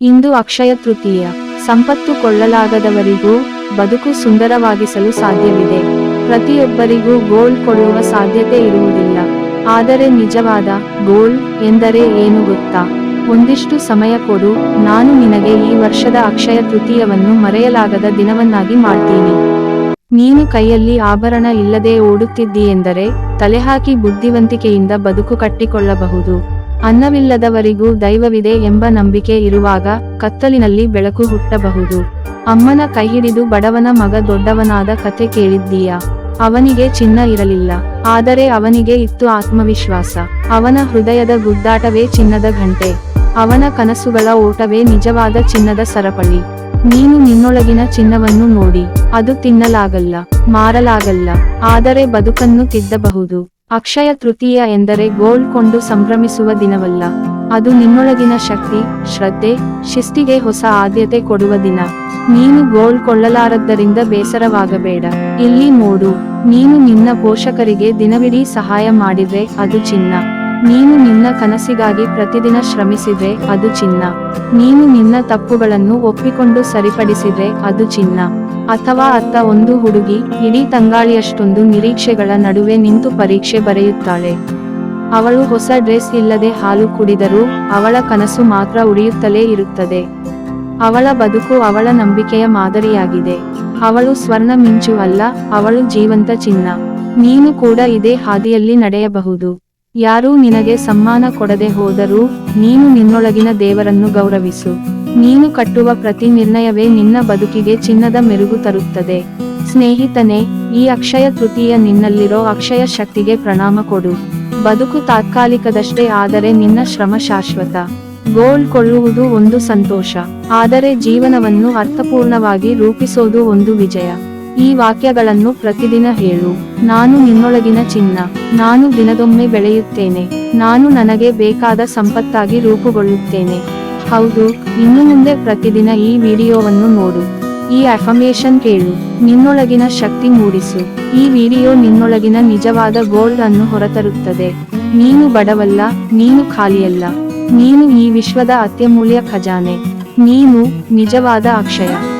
ಇಂದು ಅಕ್ಷಯ ತೃತೀಯ. ಸಂಪತ್ತು ಕೊಳ್ಳಲಾಗದವರಿಗೂ ಬದುಕು ಸುಂದರವಾಗಿಸಲು ಸಾಧ್ಯವಿದೆ. ಪ್ರತಿಯೊಬ್ಬರಿಗೂ ಗೋಲ್ ಕೊಡುವ ಸಾಧ್ಯತೆ ಇರುವುದಿಲ್ಲ. ಆದರೆ ನಿಜವಾದ ಗೋಲ್ ಎಂದರೆ ಏನು ಗೊತ್ತಾ? ಒಂದಿಷ್ಟು ಸಮಯ ಕೊಡು, ನಾನು ನಿನಗೆ ಈ ವರ್ಷದ ಅಕ್ಷಯ ತೃತೀಯವನ್ನು ಮರೆಯಲಾಗದ ದಿನವನ್ನಾಗಿ ಮಾಡ್ತೀನಿ. ನೀನು ಕೈಯಲ್ಲಿ ಆಭರಣ ಇಲ್ಲದೆ ಓಡುತ್ತಿದ್ದೀಯೆಂದರೆ ತಲೆಹಾಕಿ ಬುದ್ಧಿವಂತಿಕೆಯಿಂದ ಬದುಕು ಕಟ್ಟಿಕೊಳ್ಳಬಹುದು. ಅನ್ನವಿಲ್ಲದವರಿಗೂ ದೈವವಿದೆ ಎಂಬ ನಂಬಿಕೆ ಇರುವಾಗ ಕತ್ತಲಿನಲ್ಲಿ ಬೆಳಕು ಹುಟ್ಟಬಹುದು. ಅಮ್ಮನ ಕೈಹಿಡಿದು ಬಡವನ ಮಗ ದೊಡ್ಡವನಾದ ಕಥೆ ಕೇಳಿದ್ದೀಯಾ? ಅವನಿಗೆ ಚಿನ್ನ ಇರಲಿಲ್ಲ. ಆದರೆ ಅವನಿಗೆ ಇತ್ತು ಆತ್ಮವಿಶ್ವಾಸ. ಅವನ ಹೃದಯದ ಗುದ್ದಾಟವೇ ಚಿನ್ನದ ಗಂಟೆ ಅವನ ಕನಸುಗಳ ಓಟವೇ ನಿಜವಾದ ಚಿನ್ನದ ಸರಪಳಿ. ನೀನು ನಿನ್ನೊಳಗಿನ ಚಿನ್ನವನ್ನು ನೋಡಿ, ಅದು ತಿನ್ನಲಾಗಲ್ಲ, ಮಾರಲಾಗಲ್ಲ, ಆದರೆ ಬದುಕನ್ನು ತಿದ್ದಬಹುದು. ಅಕ್ಷಯ ತೃತೀಯ ಎಂದರೆ ಗೋಲ್ಡ್ ಸಂಭ್ರಮಿಸುವ ದಿನವಲ್ಲ. ಅದು ನಿನ್ನೊಳಗಿನ ಶಕ್ತಿ, ಶ್ರದ್ಧೆ, ಶಿಸ್ತಿಗೆ ಹೊಸ ಆದ್ಯತೆ ಕೊಡುವ ದಿನ. ನೀನು ಗೋಲ್ಡ್ ಕೊಳ್ಳಲಾರದ್ದರಿಂದ ಬೇಸರವಾಗಬೇಡ. ಇಲ್ಲಿ ನೋಡು, ನೀನು ನಿನ್ನ ಪೋಷಕರಿಗೆ ದಿನವಿಡೀ ಸಹಾಯ ಮಾಡಿದ್ರೆ ಅದು ಚಿನ್ನ. ನೀನು ನಿನ್ನ ಕನಸಿಗಾಗಿ ಪ್ರತಿದಿನ ಶ್ರಮಿಸಿದ್ರೆ ಅದು ಚಿನ್ನ. ನೀನು ನಿನ್ನ ತಪ್ಪುಗಳನ್ನು ಒಪ್ಪಿಕೊಂಡು ಸರಿಪಡಿಸಿದ್ರೆ ಅದು ಚಿನ್ನ. ಅಥವಾ ಅತ್ತ ಒಂದು ಹುಡುಗಿ ಇಡೀ ತಂಗಾಳಿಯಷ್ಟೊಂದು ನಿರೀಕ್ಷೆಗಳ ನಡುವೆ ನಿಂತು ಪರೀಕ್ಷೆ ಬರೆಯುತ್ತಾಳೆ. ಅವಳು ಹೊಸ ಡ್ರೆಸ್ ಇಲ್ಲದೆ ಹಾಲು ಕುಡಿದರೂ ಅವಳ ಕನಸು ಮಾತ್ರ ಉಳಿಯುತ್ತಲೇ ಇರುತ್ತದೆ. ಅವಳ ಬದುಕು ಅವಳ ನಂಬಿಕೆಯ ಮಾದರಿಯಾಗಿದೆ. ಅವಳು ಸ್ವರ್ಣ ಮಿಂಚು ಅಲ್ಲ, ಅವಳು ಜೀವಂತ ಚಿನ್ನ. ನೀನು ಕೂಡ ಇದೇ ಹಾದಿಯಲ್ಲಿ ನಡೆಯಬಹುದು. ಯಾರೂ ನಿನಗೆ ಸಮ್ಮಾನ ಕೊಡದೆ ಹೋದರೂ ನೀನು ನಿನ್ನೊಳಗಿನ ದೇವರನ್ನು ಗೌರವಿಸು. ನೀನು ಕಟ್ಟುವ ಪ್ರತಿ ನಿರ್ಣಯವೇ ನಿನ್ನ ಬದುಕಿಗೆ ಚಿನ್ನದ ಮೆರುಗು ತರುತ್ತದೆ. ಸ್ನೇಹಿತನೇ, ಈ ಅಕ್ಷಯ ತೃತೀಯ ನಿನ್ನಲ್ಲಿರೋ ಅಕ್ಷಯ ಶಕ್ತಿಗೆ ಪ್ರಣಾಮ ಕೊಡು. ಬದುಕು ತಾತ್ಕಾಲಿಕದಷ್ಟೇ ಆದರೆ ನಿನ್ನ ಶ್ರಮ ಶಾಶ್ವತ. ಗೋಲ್ಡ್ ಕೊಳ್ಳುವುದು ಒಂದು ಸಂತೋಷ, ಆದರೆ ಜೀವನವನ್ನು ಅರ್ಥಪೂರ್ಣವಾಗಿ ರೂಪಿಸೋದು ಒಂದು ವಿಜಯ. ಈ ವಾಕ್ಯಗಳನ್ನು ಪ್ರತಿದಿನ ಹೇಳು. ನಾನು ನಿನ್ನೊಳಗಿನ ಚಿನ್ನ. ನಾನು ದಿನದೊಮ್ಮೆ ಬೆಳೆಯುತ್ತೇನೆ. ನಾನು ನನಗೆ ಬೇಕಾದ ಸಂಪತ್ತಾಗಿ ರೂಪುಗೊಳ್ಳುತ್ತೇನೆ. ಹೌದು, ಇನ್ನು ಮುಂದೆ ಪ್ರತಿದಿನ ಈ ವಿಡಿಯೋವನ್ನು ನೋಡು. ಈ ಅಫಮೇಶನ್ ಕೇಳು. ನಿನ್ನೊಳಗಿನ ಶಕ್ತಿ ಮೂಡಿಸು. ಈ ವಿಡಿಯೋ ನಿನ್ನೊಳಗಿನ ನಿಜವಾದ ಗೋಲ್ಡ್ ಅನ್ನು ಹೊರತರುತ್ತದೆ. ನೀನು ಬಡವಲ್ಲ, ನೀನು ಖಾಲಿಯಲ್ಲ. ನೀನು ಈ ವಿಶ್ವದ ಅತ್ಯಮೂಲ್ಯ ಖಜಾನೆ. ನೀನು ನಿಜವಾದ ಅಕ್ಷಯ.